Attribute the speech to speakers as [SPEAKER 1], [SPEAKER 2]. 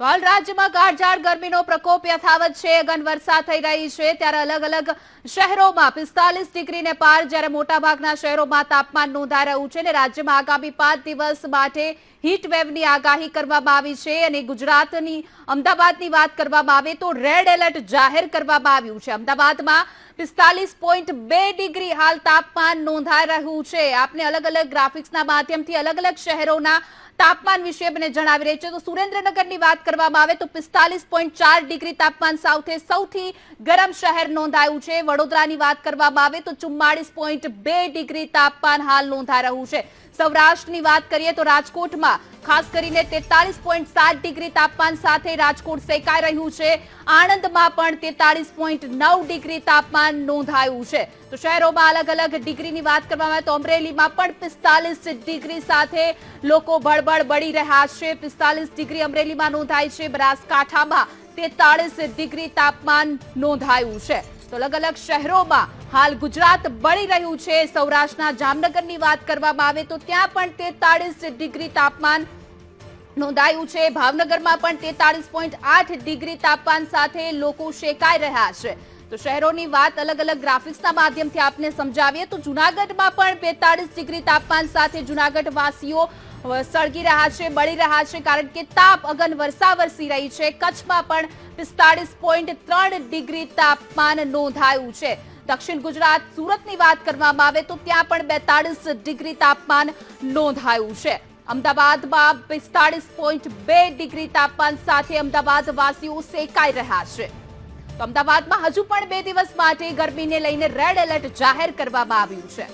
[SPEAKER 1] હાલ રાજ્યમાં કાળઝાળ ગરમીનો પ્રકોપ યથાવત છે. અગન વરસાદ થઈ રહી છે. ત્યારે અલગ અલગ શહેરોમાં પિસ્તાલીસ ડિગ્રીને પાર જ્યારે મોટાભાગના શહેરોમાં તાપમાન નોંધાઈ રહ્યું છે અને રાજ્યમાં આગામી પાંચ દિવસ માટે હીટવેવની આગાહી કરવામાં આવી છે અને ગુજરાતની અમદાવાદની વાત કરવામાં આવે તો રેડ એલર્ટ જાહેર કરવામાં આવ્યું છે. અમદાવાદમાં પિસ્તાલીસ પોઈન્ટ બે ડિગ્રી હાલ તાપમાન નોંધાઈ રહ્યું છે. આપને અલગ અલગ ગ્રાફિક્સના માધ્યમથી અલગ અલગ શહેરોના તાપમાન વિશે મને જણાવી રહી છે. તો સુરેન્દ્રનગરની વાત કરવામાં આવે તો પિસ્તાલીસ પોઈન્ટ ચાર ડિગ્રી તાપમાન સાથે સૌથી ગરમ શહેર નોંધાયું છે. વડોદરાની વાત કરવામાં આવે તો ચુમ્માળીસ પોઈન્ટ બે ડિગ્રી તાપમાન હાલ નોંધાઈ રહ્યું છે. સૌરાષ્ટ્રની વાત કરીએ તો રાજકોટમાં ખાસ કરીને તેતાલીસ પોઈન્ટ સાત ડિગ્રી તાપમાન સાથે રાજકોટ સેકાઈ રહ્યું છે. આણંદમાં પણ તેતાલીસ પોઈન્ટ નવ ડિગ્રી તાપમાન નોંધાયું છે. તો શહેરોમાં અલગ અલગ ડિગ્રીની વાત કરવામાં આવે તો અમરેલીમાં પણ પિસ્તાલીસ ડિગ્રી સાથે લોકો બળબડ બળી રહ્યા છે. પિસ્તાલીસ ડિગ્રી અમરેલીમાં નોંધાય છે. બનાસકાંઠામાં તેતાળીસ ડિગ્રી તાપમાન નોંધાયું છે. તો અલગ અલગ શહેરોમાં હાલ ગુજરાત બળી રહ્યું છે. સૌરાષ્ટ્રના જામનગરની વાત કરવામાં આવે તો ત્યાં પણ તેતાળીસ ડિગ્રી તાપમાન નોંધાયું છે. ભાવનગરમાં પણ તેતાળીસ પોઈન્ટ આઠ ડિગ્રી તાપમાન સાથે લોકો શેકાઈ રહ્યા છે. તો શહેરોની વાત અલગ અલગ ગ્રાફિક્સના માધ્યમથી આપને સમજાવીએ તો જુનાગઢમાં પણ બેતાળીસ ડિગ્રી તાપમાન સાથે જુનાગઢવાસીઓ સળગી રહ્યા છે, બળી રહ્યા છે, કારણ કે તાપ અગન વર્ષા વરસી રહી છે. કચ્છમાં પણ પિસ્તાળીસ પોઈન્ટ ત્રણ ડિગ્રી તાપમાન નોંધાયું છે. દક્ષિણ ગુજરાત, સુરતની વાત કરવામાં આવે તો ત્યાં પણ બેતાળીસ ડિગ્રી તાપમાન નોંધાયું છે. અમદાવાદમાં પિસ્તાળીસ પોઈન્ટ બે ડિગ્રી તાપમાન સાથે અમદાવાદ વાસીઓ સેકાઈ રહ્યા છે. તો અમદાવાદમાં હજુ પણ બે દિવસ માટે ગરમીને લઈને રેડ એલર્ટ જાહેર કરવામાં આવ્યું છે.